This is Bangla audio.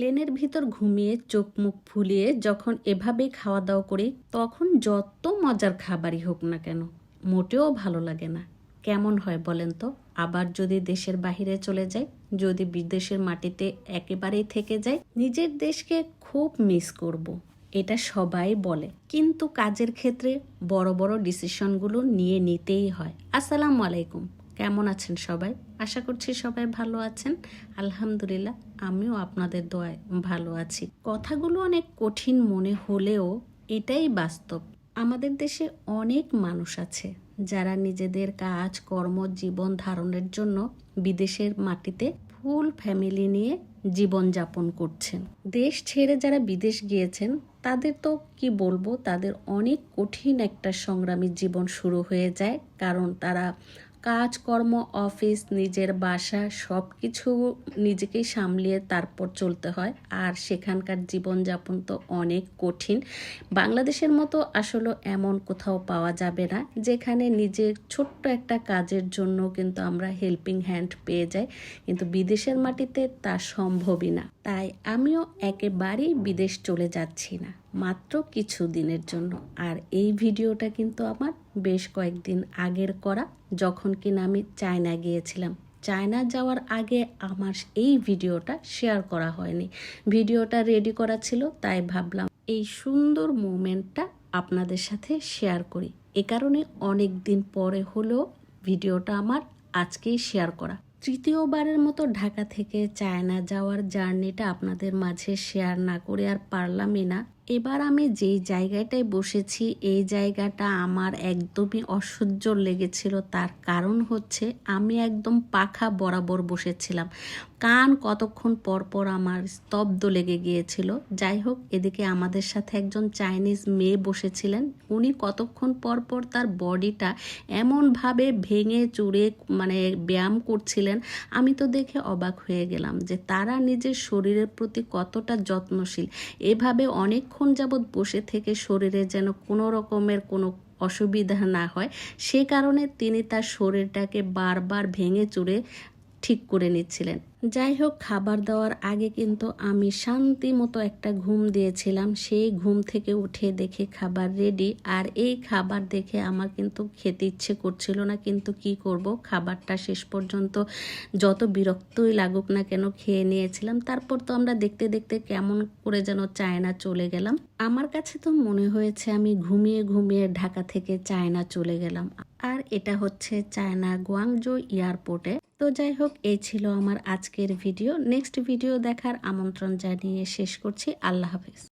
প্লেনের ভিতর ঘুমিয়ে চোখ মুখ ফুলিয়ে যখন এভাবেই খাওয়া দাওয়া করি, তখন যত মজার খাবারই হোক না কেন, মোটেও ভালো লাগে না। কেমন হয় বলেন তো? আবার যদি দেশের বাহিরে চলে যাই, যদি বিদেশের মাটিতে একেবারেই থেকে যাই, নিজের দেশকে খুব মিস করব। এটা সবাই বলে। কিন্তু কাজের ক্ষেত্রে বড় বড় ডিসিশনগুলো নিয়ে নিতেই হয়। আসসালামু আলাইকুম। কেমন আছেন সবাই? আশা করছি সবাই ভালো আছেন। আলহামদুলিল্লাহ, আমিও আপনাদের দোয়ায় ভালো আছি। কথাগুলো অনেক কঠিন মনে হলেও এটাই বাস্তব। আমাদের দেশে অনেক মানুষ আছে যারা নিজেদের কাজ, কর্ম, জীবন ধারণের জন্য বিদেশের মাটিতে ফুল ফ্যামিলি নিয়ে জীবন যাপন করছেন। দেশ ছেড়ে যারা বিদেশ গিয়েছেন, তাদের তো কি বলব, তাদের অনেক কঠিন একটা সংগ্রামী জীবন শুরু হয়ে যায়। কারণ তারা কাজকর্ম, অফিস, নিজের বাসা সব কিছু নিজেকেই সামলিয়ে তারপর চলতে হয়। আর সেখানকার জীবনযাপন তো অনেক কঠিন। বাংলাদেশের মতো আসলে এমন কোথাও পাওয়া যাবে না, যেখানে নিজের ছোট্ট একটা কাজের জন্য কিন্তু আমরা হেল্পিং হ্যান্ড পেয়ে যাই। কিন্তু বিদেশের মাটিতে তা সম্ভবই না। তাই আমিও একেবারেই বিদেশ চলে যাচ্ছি না, মাত্র কিছু দিনের জন্য। আর এই ভিডিওটা কিন্তু আমার বেশ কয়েকদিন আগের করা, যখন কিনা আমি চায়না গিয়েছিলাম। চায়না যাওয়ার আগে আমার এই ভিডিওটা শেয়ার করা হয়নি। ভিডিওটা রেডি করা ছিল, তাই ভাবলাম এই সুন্দর মুমেন্টটা আপনাদের সাথে শেয়ার করি। এ কারণে অনেক দিন পরে হলেও ভিডিওটা আমার আজকেই শেয়ার করা। তৃতীয়বারের মতো ঢাকা থেকে চায়না যাওয়ার জার্নিটা আপনাদের মাঝে শেয়ার না করে আর পারলামই না। এবার আমি যেই জায়গাটায় বসেছি, এই জায়গাটা আমার একদমই অসহ্য লেগেছিল। তার কারণ হচ্ছে আমি একদম পাখা বরাবর বসেছিলাম। কান কতক্ষণ পর পর আমার স্তব্ধ লেগে গিয়েছিল। যাই হোক, এদিকে আমাদের সাথে একজন চাইনিজ মেয়ে বসেছিলেন। উনি কতক্ষণ পর পর তার বডিটা এমনভাবে ভেঙে চুড়ে মানে ব্যায়াম করছিলেন, আমি তো দেখে অবাক হয়ে গেলাম যে তারা নিজের শরীরের প্রতি কতটা যত্নশীল। এভাবে অনেকক্ষণ যাবৎ বসে থেকে শরীরে যেন কোনো রকমের কোনো অসুবিধা না হয়, সে কারণে তিনি তার শরীরটাকে বারবার ভেঙে চুরে ঠিক করে নিচ্ছিলেন। যাই হোক খাবার দেওয়ার আগে কিন্তু আমি শান্তি মতো একটা ঘুম দিয়েছিলাম। সেই ঘুম থেকে উঠে দেখে খাবার রেডি আর এই খাবার দেখে আমার কিন্তু খেতে ইচ্ছে করছিল না। কিন্তু কি করব? খাবারটা শেষ পর্যন্ত যত বিরক্তই লাগুক না কেন খেয়ে নিয়েছিলাম। তারপর তো আমরা দেখতে দেখতে কেমন করে যেন চায়না চলে গেলাম। আমার কাছে তো মনে হয়েছে আমি ঘুমিয়ে ঘুমিয়ে ঢাকা থেকে চায়না চলে গেলাম। আর এটা হচ্ছে চায়না গুয়াংজো এয়ারপোর্টে। তো যাই হোক এই ছিল আমার আজকের ভিডিও। নেক্সট ভিডিও দেখার আমন্ত্রণ জানিয়ে শেষ করছি। আল্লাহ হাফেজ।